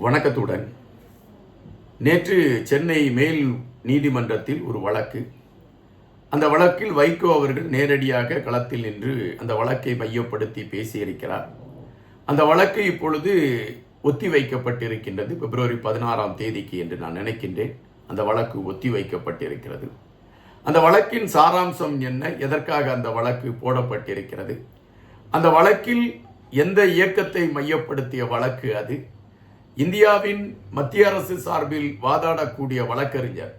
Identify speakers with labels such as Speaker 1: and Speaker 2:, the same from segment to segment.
Speaker 1: வணக்கத்துடன். நேற்று சென்னை மேல் நீதிமன்றத்தில் ஒரு வழக்கு. அந்த வழக்கில் வைகோ அவர்கள் நேரடியாக களத்தில் நின்று அந்த வழக்கை மையப்படுத்தி பேசியிருக்கிறார். அந்த வழக்கு இப்பொழுது ஒத்தி வைக்கப்பட்டிருக்கின்றது பிப்ரவரி பதினாறாம் தேதிக்கு என்று நான் நினைக்கின்றேன். அந்த வழக்கு ஒத்தி வைக்கப்பட்டிருக்கிறது அந்த வழக்கின் சாராம்சம் என்ன? எதற்காக அந்த வழக்கு போடப்பட்டிருக்கிறது? அந்த வழக்கில் எந்த இயக்கத்தை மையப்படுத்திய வழக்கு அது? இந்தியாவின் மத்திய அரசு சார்பில் வாதாடக்கூடிய வழக்கறிஞர்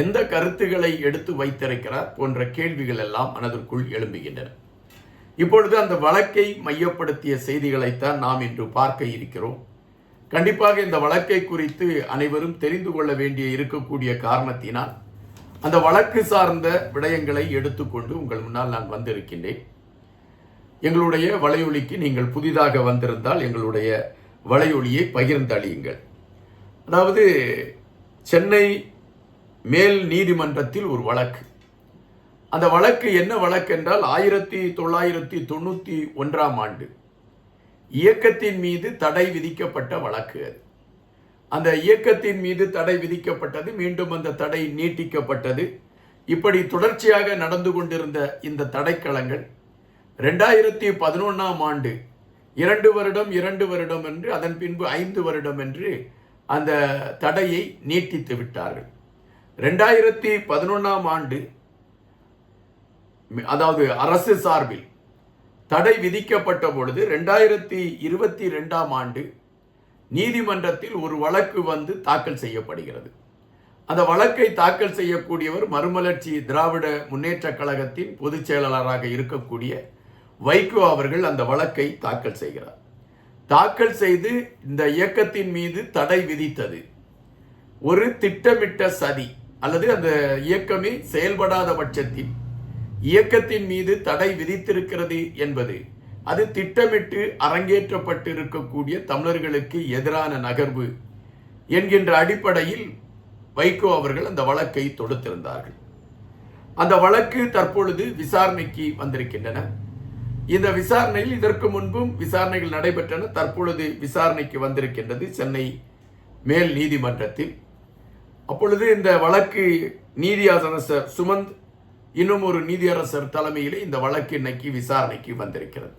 Speaker 1: எந்த கருத்துக்களை எடுத்து வைத்திருக்கிறார் போன்ற கேள்விகள் எல்லாம் மனதிற்குள் எழும்புகின்றன. இப்பொழுது அந்த வழக்கை மையப்படுத்திய செய்திகளைத்தான் நாம் இன்று பார்க்க இருக்கிறோம். கண்டிப்பாக இந்த வழக்கை குறித்து அனைவரும் தெரிந்து கொள்ள வேண்டிய இருக்கக்கூடிய காரணத்தினால் அந்த வழக்கு சார்ந்த விடயங்களை எடுத்துக்கொண்டு உங்கள் முன்னால் நான் வந்திருக்கின்றேன். எங்களுடைய வலையொலிக்கு நீங்கள் புதிதாக வந்திருந்தால் எங்களுடைய வலையொலியை பகிர்ந்தளியுங்கள். அதாவது சென்னை மேல் நீதிமன்றத்தில் ஒரு வழக்கு. அந்த வழக்கு என்ன வழக்கு என்றால் ஆயிரத்தி தொள்ளாயிரத்தி தொண்ணூற்றி ஒன்றாம் ஆண்டு இயக்கத்தின் மீது தடை விதிக்கப்பட்ட வழக்கு அது. அந்த இயக்கத்தின் மீது தடை விதிக்கப்பட்டது மீண்டும் அந்த தடை நீட்டிக்கப்பட்டது. இப்படி தொடர்ச்சியாக நடந்து கொண்டிருந்த இந்த தடைக்களங்கள் ரெண்டாயிரத்தி பதினொன்றாம் ஆண்டு இரண்டு வருடம் இரண்டு வருடம் என்று அதன் பின்பு ஐந்து வருடம் என்று அந்த தடையை நீட்டித்து விட்டார்கள். ரெண்டாயிரத்தி பதினொன்றாம் ஆண்டு அதாவது அரசு சார்பில் தடை விதிக்கப்பட்ட பொழுது ரெண்டாயிரத்தி இருபத்தி ரெண்டாம் ஆண்டு நீதிமன்றத்தில் ஒரு வழக்கு வந்து தாக்கல் செய்யப்படுகிறது. அந்த வழக்கை தாக்கல் செய்யக்கூடியவர் மறுமலர்ச்சி திராவிட முன்னேற்ற கழகத்தின் பொதுச் செயலாளராக இருக்கக்கூடிய வைகோ அவர்கள் அந்த வழக்கை தாக்கல் செய்கிறார். தாக்கல் செய்து இந்த இயக்கத்தின் மீது தடை விதித்தது. ஒரு திட்டமிட்ட சதி அல்லது அந்த இயக்கமே செயல்படாத பட்சத்தில் இயக்கத்தின் மீது தடை விதித்திருக்கிறது என்பது அது திட்டமிட்டு அரங்கேற்றப்பட்டிருக்கக்கூடிய தமிழர்களுக்கு எதிரான நகர்வு என்கின்ற அடிப்படையில் வைகோ அவர்கள் அந்த வழக்கை தொடுத்திருந்தார்கள். அந்த வழக்கு தற்பொழுது விசாரணைக்கு வந்திருக்கின்றன. இந்த விசாரணையில் இதற்கு முன்பும் விசாரணைகள் நடைபெற்றன. தற்பொழுது விசாரணைக்கு வந்திருக்கின்றது சென்னை மேல் நீதிமன்றத்தில். அப்பொழுது இந்த வழக்கு நீதியரசர் சுமந்த் இன்னும் ஒரு நீதியரசர் தலைமையிலே இந்த வழக்கு இன்னைக்கு விசாரணைக்கு வந்திருக்கிறது.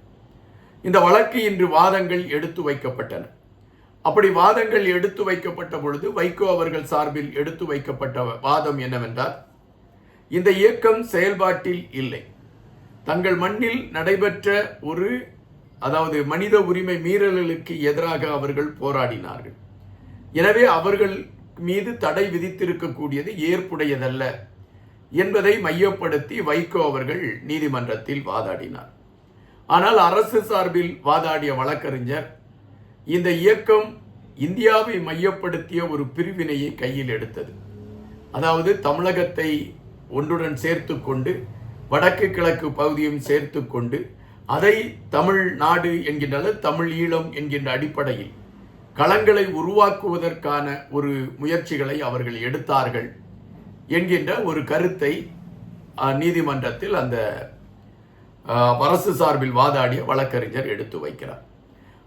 Speaker 1: இந்த வழக்கு இன்று வாதங்கள் எடுத்து வைக்கப்பட்டன. அப்படி வாதங்கள் எடுத்து வைக்கப்பட்ட பொழுது வைகோ அவர்கள் சார்பில் எடுத்து வைக்கப்பட்ட வாதம் என்னவென்றால் இந்த இயக்கம் செயல்பாட்டில் இல்லை. தங்கள் மண்ணில் நடைபெற்ற ஒரு அதாவது மனித உரிமை மீறல்களுக்கு எதிராக அவர்கள் போராடினார்கள். எனவே அவர்கள் மீது தடை விதித்திருக்கக்கூடியது ஏற்புடையதல்ல என்பதை மையப்படுத்தி வைகோ அவர்கள் நீதிமன்றத்தில் வாதாடினார். ஆனால் அரசு சார்பில் வாதாடிய வழக்கறிஞர் இந்த இயக்கம் இந்தியாவை மையப்படுத்திய ஒரு பிரிவினையை கையில் எடுத்தது. அதாவது தமிழகத்தை ஒன்றுடன் சேர்த்து கொண்டு வடக்கு கிழக்கு பகுதியும் சேர்த்து கொண்டு அதை தமிழ் நாடு என்கின்ற தமிழ் ஈழம் என்கின்ற அடிப்படையில் களங்களை உருவாக்குவதற்கான ஒரு முயற்சிகளை அவர்கள் எடுத்தார்கள் என்கின்ற ஒரு கருத்தை நீதிமன்றத்தில் அந்த அரசு சார்பில் வாதாடிய வழக்கறிஞர் எடுத்து வைக்கிறார்.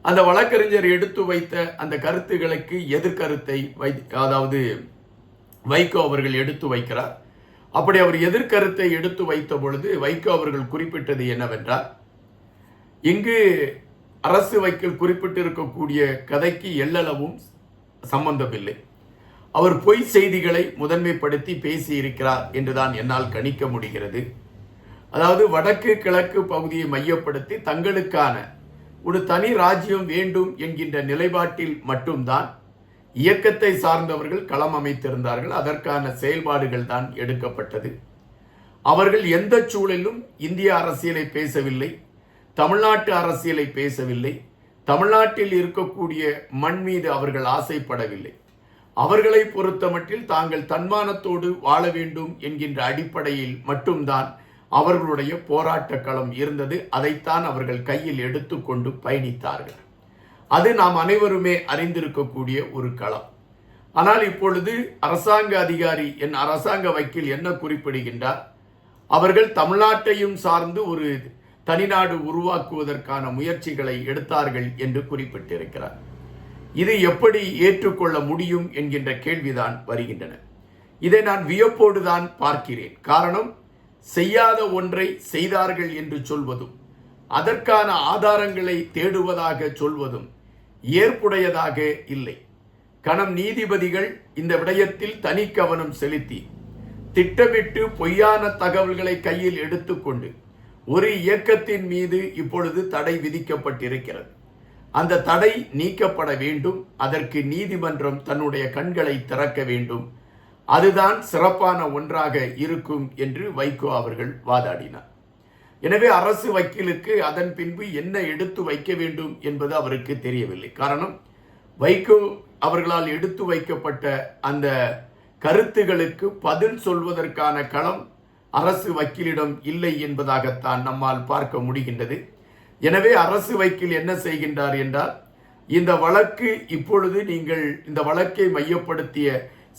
Speaker 1: அந்த வழக்கறிஞர் எடுத்து வைத்த அந்த கருத்துகளுக்கு எதிர்கருத்தை வை அதாவது வைகோ அவர்கள் எடுத்து வைக்கிறார். அப்படி அவர் எதிர்கருத்தை எடுத்து வைத்த பொழுது வைகோ அவர்கள் குறிப்பிட்டது என்னவென்றால் இங்கு அரசு வைக்கல் குறிப்பிட்டிருக்கக்கூடிய கதைக்கு எல்லளவும் சம்பந்தமில்லை. அவர் பொய் செய்திகளை முதன்மைப்படுத்தி பேசியிருக்கிறார் என்றுதான் என்னால் கணிக்க முடிகிறது. அதாவது வடக்கு கிழக்கு பகுதியை மையப்படுத்தி தங்களுக்கான ஒரு தனி ராஜ்யம் வேண்டும் என்கின்ற நிலைப்பாட்டில் மட்டும்தான் இயக்கத்தை சார்ந்தவர்கள் களம் அமைத்திருந்தார்கள். அதற்கான செயல்பாடுகள் தான் எடுக்கப்பட்டது. அவர்கள் எந்த சூழலிலும் இந்திய அரசியலை பேசவில்லை. தமிழ்நாட்டு அரசியலை பேசவில்லை. தமிழ்நாட்டில் இருக்கக்கூடிய மண் மீது அவர்கள் ஆசைப்படவில்லை. அவர்களை பொறுத்தமட்டில் தாங்கள் தன்மானத்தோடு வாழ வேண்டும் என்கின்ற அடிப்படையில் மட்டும்தான் அவர்களுடைய போராட்ட களம் இருந்தது. அதைத்தான் அவர்கள் கையில் எடுத்துக்கொண்டு பயணித்தார்கள். அது நாம் அனைவருமே அறிந்திருக்கக்கூடிய ஒரு களம். ஆனால் இப்பொழுது அரசாங்க அதிகாரி என் அரசாங்க வக்கீல் என்ன குறிப்பிடுகின்றார்? அவர்கள் தமிழ்நாட்டையும் சார்ந்து ஒரு தனிநாடு உருவாக்குவதற்கான முயற்சிகளை எடுத்தார்கள் என்று குறிப்பிட்டிருக்கிறார். இது எப்படி ஏற்றுக்கொள்ள முடியும் என்கின்ற கேள்விதான் வருகின்றன. இதை நான் வியப்போடு தான் பார்க்கிறேன். காரணம் செய்யாத ஒன்றை செய்தார்கள் என்று சொல்வதும் அதற்கான ஆதாரங்களை தேடுவதாக சொல்வதும் ஏற்புடையதாக இல்லை. கணம் நீதிபதிகள் இந்த விடயத்தில் தனி கவனம் செலுத்தி திட்டமிட்டு பொய்யான தகவல்களை கையில் எடுத்துக்கொண்டு ஒரு இயக்கத்தின் மீது இப்பொழுது தடை விதிக்கப்பட்டிருக்கிறது. அந்த தடை நீக்கப்பட வேண்டும் அதற்கு நீதிமன்றம் தன்னுடைய கண்களை திறக்க வேண்டும். அதுதான் சிறப்பான ஒன்றாக இருக்கும் என்று வைகோ அவர்கள் வாதாடினார். எனவே அரசு வக்கீலுக்கு அதன் பின்பு என்ன எடுத்து வைக்க வேண்டும் என்பது அவருக்கு தெரியவில்லை. காரணம் வைகோ அவர்களால் எடுத்து வைக்கப்பட்ட அந்த கருத்துகளுக்கு பதில் சொல்வதற்கான களம் அரசு வக்கீலிடம் இல்லை என்பதாகத்தான் நம்மால் பார்க்க முடிகின்றது. எனவே அரசு வக்கீல் என்ன செய்கின்றார் என்றால் இந்த வழக்கு இப்பொழுது நீங்கள் இந்த வழக்கை மையப்படுத்திய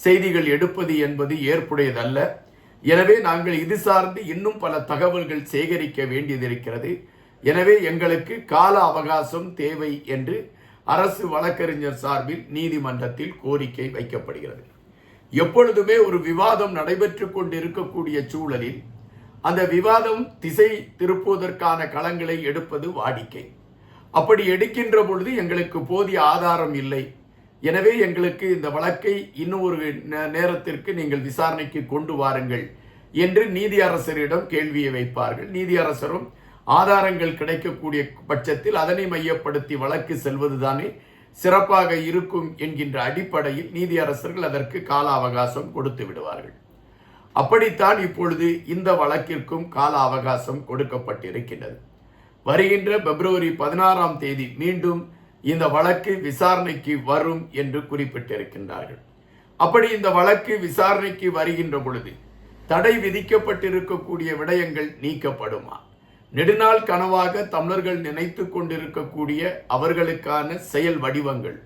Speaker 1: செய்திகள் எடுப்பது என்பது ஏற்புடையதல்ல. எனவே நாங்கள் இது சார்ந்து இன்னும் பல தகவல்கள் சேகரிக்க வேண்டியது இருக்கிறது எனவே எங்களுக்கு கால அவகாசம் தேவை என்று அரசு வழக்கறிஞர் சார்பில் நீதிமன்றத்தில் கோரிக்கை வைக்கப்படுகிறது. எப்பொழுதுமே ஒரு விவாதம் நடைபெற்று கொண்டிருக்கக்கூடிய சூழலில் அந்த விவாதம் திசை திருப்புவதற்கான களங்களை எடுப்பது வாடிக்கை. அப்படி எடுக்கின்ற பொழுது எங்களுக்கு போதிய ஆதாரம் இல்லை. எனவே எங்களுக்கு இந்த வழக்கை இன்னும் ஒரு நே- நேரத்திற்கு நீங்கள் விசாரணைக்கு கொண்டு வாருங்கள் என்று நீதியரசரிடம் கேள்வியை வைப்பார்கள். நீதியரசரும் ஆதாரங்கள் கிடைக்கக்கூடிய பட்சத்தில் அதனை மையப்படுத்தி வழக்கு செல்வதுதானே சிறப்பாக இருக்கும் என்கின்ற அடிப்படையில் நீதியரசர்கள் அதற்கு கால அவகாசம் கொடுத்து விடுவார்கள். அப்படித்தான் இப்பொழுது இந்த வழக்கிற்கும் கால அவகாசம் கொடுக்கப்பட்டிருக்கின்றது. வருகின்ற பிப்ரவரி பதினாறாம் தேதி மீண்டும் இந்த வழக்கு விசாரணைக்கு வரும் என்று குறிப்பிட்டிருக்கின்றார்கள். அப்படி இந்த வழக்கு விசாரணைக்கு வருகின்ற பொழுது தடை விதிக்கப்பட்டிருக்கக்கூடிய விடயங்கள் நீக்கப்படுமா? நெடுநாள் கனவாக தமிழர்கள் நினைத்து கொண்டிருக்கக்கூடிய அவர்களுக்கான செயல் வடிவங்கள்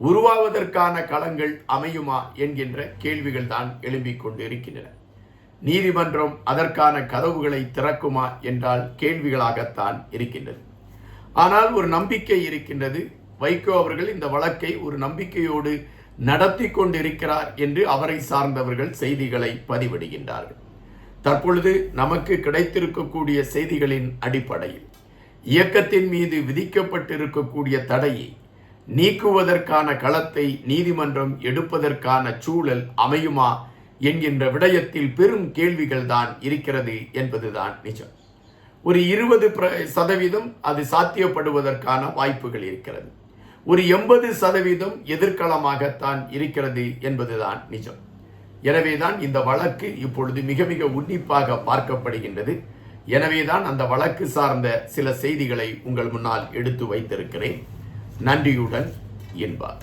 Speaker 1: உருவாவதற்கான களங்கள் அமையுமா என்கின்ற கேள்விகள் தான் எழும்பிக் கொண்டிருக்கின்றன. நீதிமன்றம் அதற்கான கதவுகளை திறக்குமா என்றால் கேள்விகளாகத்தான் இருக்கின்றது. ஆனால் ஒரு நம்பிக்கை இருக்கின்றது. வைகோ அவர்கள் இந்த வழக்கை ஒரு நம்பிக்கையோடு நடத்தி கொண்டிருக்கிறார் என்று அவரை சார்ந்தவர்கள் செய்திகளை பதிவிடுகின்றார்கள். தற்பொழுது நமக்கு கிடைத்திருக்கக்கூடிய செய்திகளின் அடிப்படையில் இயக்கத்தின் மீது விதிக்கப்பட்டிருக்கக்கூடிய தடையை நீக்குவதற்கான களத்தை நீதிமன்றம் எடுப்பதற்கான சூழல் அமையுமா என்கின்ற விடயத்தில் பெரும் கேள்விகள் தான் இருக்கிறது என்பதுதான் நிஜம். ஒரு இருபது சதவீதம் அது சாத்தியப்படுவதற்கான வாய்ப்புகள் இருக்கிறது. ஒரு எண்பது சதவீதம் எதிர்காலமாகத்தான் இருக்கிறது என்பதுதான் நிஜம். எனவேதான் இந்த வழக்கு இப்பொழுது மிக மிக உன்னிப்பாக பார்க்கப்படுகின்றது. எனவேதான் அந்த வழக்கு சார்ந்த சில செய்திகளை உங்கள் முன்னால் எடுத்து வைத்திருக்கிறேன். நன்றியுடன் என்பார்.